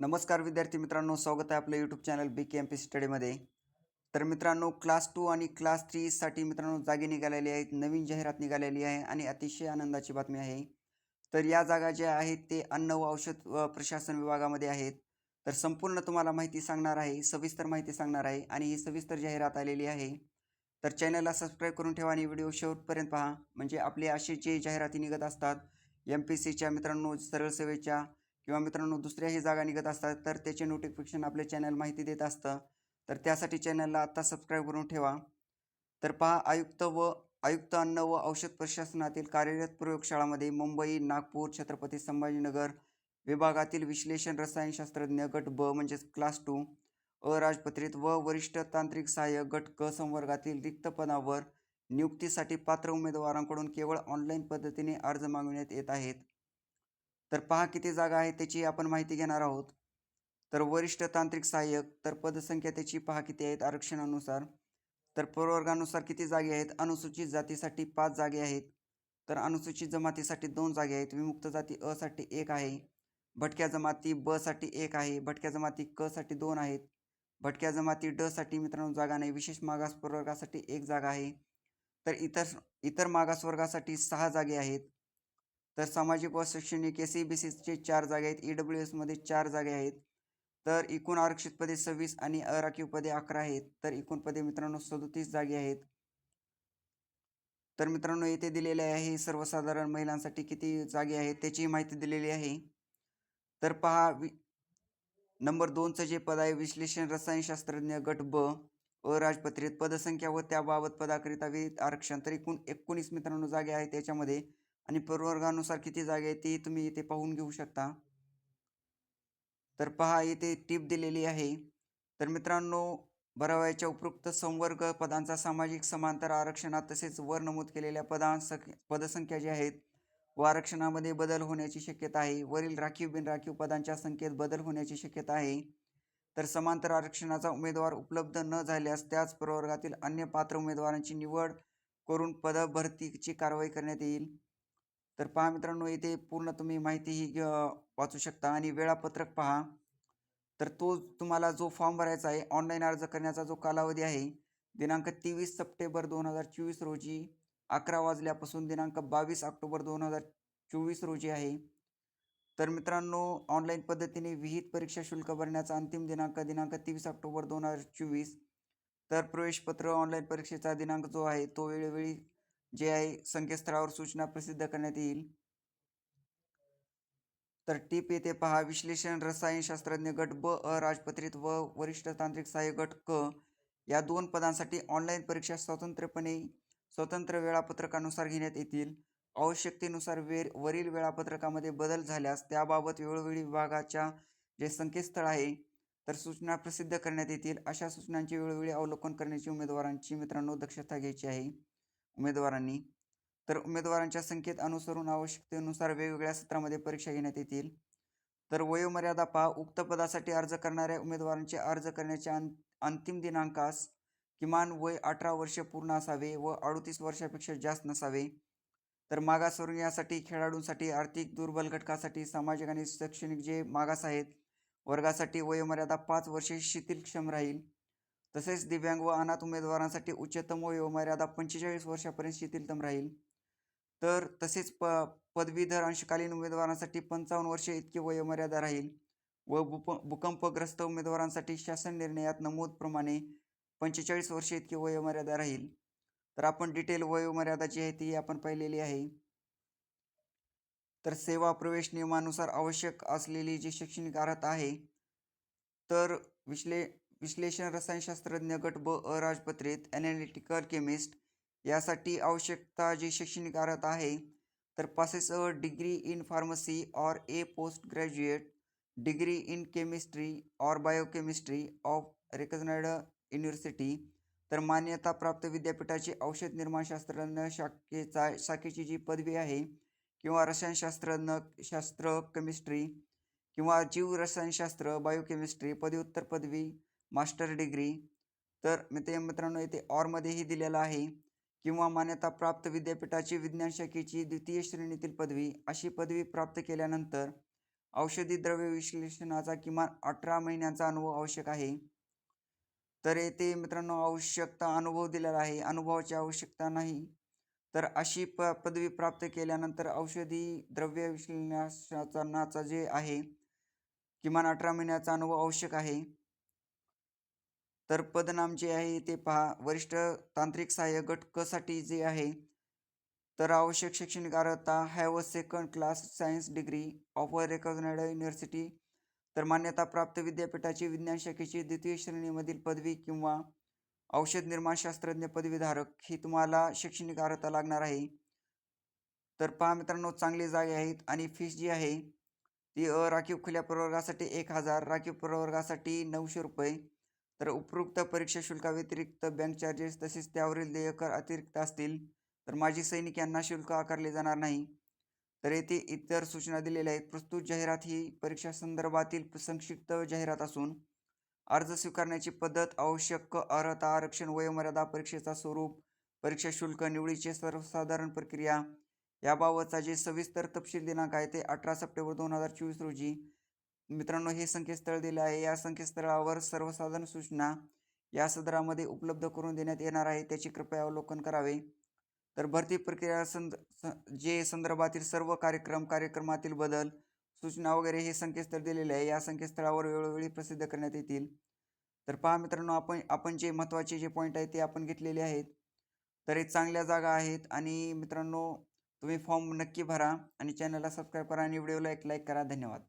नमस्कार विद्यार्थी मित्रांनो स्वागत आहे आपलं YouTube channel B K M P स्टडीमध्ये तर मित्रांनो क्लास टू आणि क्लास थ्रीसाठी मित्रांनो जागे निघालेली आहेत नवीन जाहिरात निघालेली आहे आणि अतिशय आनंदाची बातमी आहे. तर या जागा ज्या आहेत ते अन्न व औषध व प्रशासन विभागामध्ये आहेत. तर संपूर्ण तुम्हाला माहिती सांगणार आहे सविस्तर माहिती सांगणार आहे आणि ही सविस्तर जाहिरात आलेली आहे. तर चॅनलला सबस्क्राईब करून ठेवा आणि व्हिडिओ शेवटपर्यंत पहा. म्हणजे आपले असे जे जाहिराती निघत असतात एम पी सीच्या मित्रांनो सरळ सेवेच्या किंवा मित्रांनो दुसऱ्याही जागा निघत असतात तर त्याचे नोटिफिकेशन आपले चॅनल माहिती देत असतं. तर त्यासाठी चॅनलला आत्ता सबस्क्राईब करून ठेवा. तर पहा आयुक्त व आयुक्त अन्न व औषध प्रशासनातील कार्यरत प्रयोगशाळामध्ये मुंबई नागपूर छत्रपती संभाजीनगर विभागातील विश्लेषण रसायनशास्त्रज्ञ गट ब म्हणजेच क्लास टू अराजपत्रित व वरिष्ठ तांत्रिक सहाय्यक गट क संवर्गातील रिक्त पदावर नियुक्तीसाठी पात्र उमेदवारांकडून केवळ ऑनलाईन पद्धतीने अर्ज मागविण्यात येत आहेत. तर पहा किती जागा आहे त्याची आपण माहिती घेणार आहोत. तर वरिष्ठ तांत्रिक सहाय्यक तर पदसंख्या त्याची पहा किती आहेत आरक्षणानुसार. तर प्रवर्गानुसार किती जागे आहेत? अनुसूचित जातीसाठी पाच जागे आहेत. तर अनुसूचित जमातीसाठी दोन जागे आहेत. विमुक्त जाती अ साठी एक आहे. भटक्या जमाती ब साठी एक आहे. भटक्या जमाती क साठी दोन आहेत. भटक्या जमाती ड साठी मित्रांनो जागा नाही. विशेष मागास प्रवर्गासाठी एक जागा आहे. तर इतर इतर मागासवर्गासाठी सहा जागे आहेत. तर सामाजिक व शैक्षणिक एस सी बी सीचे चार जागे आहेत. ई डब्ल्यू एसमध्ये चार जागे आहेत. तर एकूण आरक्षित पदे सव्वीस आणि अराखीव पदे अकरा आहेत. तर एकूण पदे मित्रांनो सदोतीस जागे आहेत. तर मित्रांनो येथे दिलेले आहे सर्वसाधारण महिलांसाठी किती जागे आहेत त्याची माहिती दिलेली आहे. तर पहा वि नंबर दोनचं जे पद आहे विश्लेषण रसायनशास्त्रज्ञ गट ब अराजपत्रित पदसंख्या व त्याबाबत पदाकरिता विहित आरक्षण. तर एकूण एकोणीस मित्रांनो जागे आहेत त्याच्यामध्ये आणि प्रवर्गानुसार किती जागा आहेत ते तुम्ही इथे पाहून घेऊ शकता. तर पहा इथे टीप दिलेली आहे. तर मित्रांनो भरावयाच्या उपयुक्त संवर्ग पदांचा सामाजिक समांतर आरक्षणात तसेच वर नमूद केलेल्या पदांसक पदसंख्या जी आहेत व आरक्षणामध्ये बदल होण्याची शक्यता आहे. वरील राखीव बिनराखीव पदांच्या संख्येत बदल होण्याची शक्यता आहे. तर समांतर आरक्षणाचा उमेदवार उपलब्ध न झाल्यास त्याच प्रवर्गातील अन्य पात्र उमेदवारांची निवड करून पदभरतीची कारवाई करण्यात येईल. तर पहा मित्रांनो इथे पूर्ण तुम्ही माहिती ही वाचू शकता आणि वेळापत्रक पहा. तर तो तुम्हाला जो फॉर्म भरायचा आहे ऑनलाईन अर्ज करण्याचा जो कालावधी आहे दिनांक तेवीस सप्टेंबर दोन हजार चोवीस रोजी अकरा वाजल्यापासून दिनांक बावीस ऑक्टोबर दोन हजार चोवीस रोजी आहे. तर मित्रांनो ऑनलाईन पद्धतीने विहित परीक्षा शुल्क भरण्याचा अंतिम दिनांक दिनांक तेवीस ऑक्टोबर दोन हजार चोवीस. तर प्रवेशपत्र ऑनलाईन परीक्षेचा दिनांक जो आहे तो वेळोवेळी जे आहे संकेतस्थळावर सूचना प्रसिद्ध करण्यात येईल. तर टीप येथे पहा विश्लेषण रसायनशास्त्रज्ञ गट ब अ राजपत्रित व वरिष्ठ तांत्रिक सहाय्य गट क या दोन पदांसाठी ऑनलाईन परीक्षा स्वतंत्रपणे स्वतंत्र वेळापत्रकानुसार घेण्यात येतील. आवश्यकतेनुसार वेर वरील वेळापत्रकामध्ये बदल झाल्यास त्याबाबत वेळोवेळी विभागाच्या जे संकेतस्थळ आहे तर सूचना प्रसिद्ध करण्यात येतील. अशा सूचनांचे वेळोवेळी अवलोकन करण्याची उमेदवारांची मित्रांनो दक्षता घ्यायची आहे. उमेदवारांनी. तर उमेदवारांच्या संख्येत अनुसरून आवश्यकतेनुसार वेगवेगळ्या सत्रामध्ये परीक्षा घेण्यात येतील. तर वयोमर्यादा पहा. उक्त पदासाठी अर्ज करणाऱ्या उमेदवारांचे अर्ज करण्याच्या अं अंतिम दिनांकास किमान वय अठरा वर्ष पूर्ण असावे व अडतीस वर्षापेक्षा जास्त नसावे. तर मागासवर्गीयासाठी खेळाडूंसाठी आर्थिक दुर्बल घटकासाठी सामाजिक आणि शैक्षणिक जे मागास आहेत वर्गासाठी वयोमर्यादा पाच वर्षे शिथिलक्षम राहील. तसेच दिव्यांग व अनाथ उमेदवारांसाठी उच्चतम वयोमर्यादा पंचेचाळीस वर्षापर्यंत शिथिलतम राहील. तर तसेच प पदवीधर अंशकालीन उमेदवारांसाठी पंचावन्न वर्षे इतकी वयोमर्यादा राहील व भूप भूकंपग्रस्त उमेदवारांसाठी शासन निर्णयात नमूदप्रमाणे पंचेचाळीस वर्षे इतकी वयोमर्यादा राहील. तर आपण डिटेल वयोमर्यादा जी आहे ती आपण पाहिलेली आहे. तर सेवा प्रवेश नियमानुसार आवश्यक असलेली जी शैक्षणिक अर्हता आहे तर विश्ले विश्लेषण रसायनशास्त्रज्ञ गट ब. अराजपत्रित ॲनालिटिकल केमिस्ट यासाठी आवश्यकता जी शैक्षणिक अर्हता आहे तर passes a degree in pharmacy or a post graduate degree in chemistry or biochemistry of recognized university तर मान्यताप्राप्त विद्यापीठाची औषध निर्माणशास्त्रज्ञ शाखेचा शाखेची जी पदवी आहे किंवा रसायनशास्त्रज्ञ शास्त्र केमिस्ट्री किंवा जीव रसायनशास्त्र बायोकेमिस्ट्री पदव्युत्तर पदवी मास्टर डिग्री. तर मित्र मित्रांनो इथे ऑरमध्येही दिलेलं आहे. किंवा मान्यताप्राप्त विद्यापीठाची विज्ञान शाखेची द्वितीय श्रेणीतील पदवी अशी पदवी प्राप्त केल्यानंतर औषधी द्रव्य विश्लेषणाचा किमान अठरा महिन्यांचा अनुभव आवश्यक आहे. तर येथे मित्रांनो आवश्यकता अनुभव दिलेला आहे. अनुभवाची आवश्यकता नाही. तर अशी प पदवी प्राप्त केल्यानंतर औषधी द्रव्य विश्लेषणाचा जे आहे किमान अठरा महिन्याचा अनुभव आवश्यक आहे. तर पदनाम जे आहे ते पहा. वरिष्ठ तांत्रिक सहाय्य गट कसाठी जे आहे तर आवश्यक शैक्षणिक अर्हता have a second class science degree of a recognized university तर मान्यताप्राप्त विद्यापीठाची विज्ञान शाखेची द्वितीय श्रेणीमधील पदवी किंवा औषध निर्माण शास्त्रज्ञ पदवीधारक ही तुम्हाला शैक्षणिक अर्हता लागणार आहे. तर पहा मित्रांनो चांगले जागे आहेत आणि फीस जी आहे ती अ राखीव खुल्या प्रवर्गासाठी एक हजार राखीव प्रवर्गासाठी नऊशे रुपये. तर उपरोक्त परीक्षा शुल्काव्यतिरिक्त बँक चार्जेस तसेच त्यावरील देयकर अतिरिक्त असतील तर माजी सैनिक यांना शुल्क आकारले जाणार नाही. तर येथे इतर सूचना दिलेल्या आहेत. प्रस्तुत जाहिरात ही परीक्षा संदर्भातील संक्षिप्त जाहिरात असून अर्ज स्वीकारण्याची पद्धत आवश्यक अर्हता आरक्षण वयोमर्यादा परीक्षेचा स्वरूप परीक्षा शुल्क निवडीचे सर्वसाधारण प्रक्रिया याबाबतचा जे सविस्तर तपशील दिनांक आहे ते अठरा सप्टेंबर दोन हजार चोवीस रोजी मित्रांनो हे संकेतस्थळ दिले आहे. या संकेतस्थळावर सर्वसाधारण सूचना या सदरामध्ये उपलब्ध करून देण्यात येणार आहे. त्याची कृपया अवलोकन करावे. तर भरती प्रक्रिया संद जे संदर्भातील सर्व कार्यक्रम कार्यक्रमातील बदल सूचना वगैरे हे संकेतस्थळ दिलेले आहे. या संकेतस्थळावर वेळोवेळी प्रसिद्ध करण्यात येतील. तर पहा मित्रांनो आपण आपण जे महत्त्वाचे जे पॉईंट आहेत ते आपण घेतलेले आहेत. तर हे चांगल्या जागा आहेत आणि मित्रांनो तुम्ही फॉर्म नक्की भरा आणि चॅनलला सबस्क्राईब करा आणि व्हिडिओला एक लाईक करा. धन्यवाद.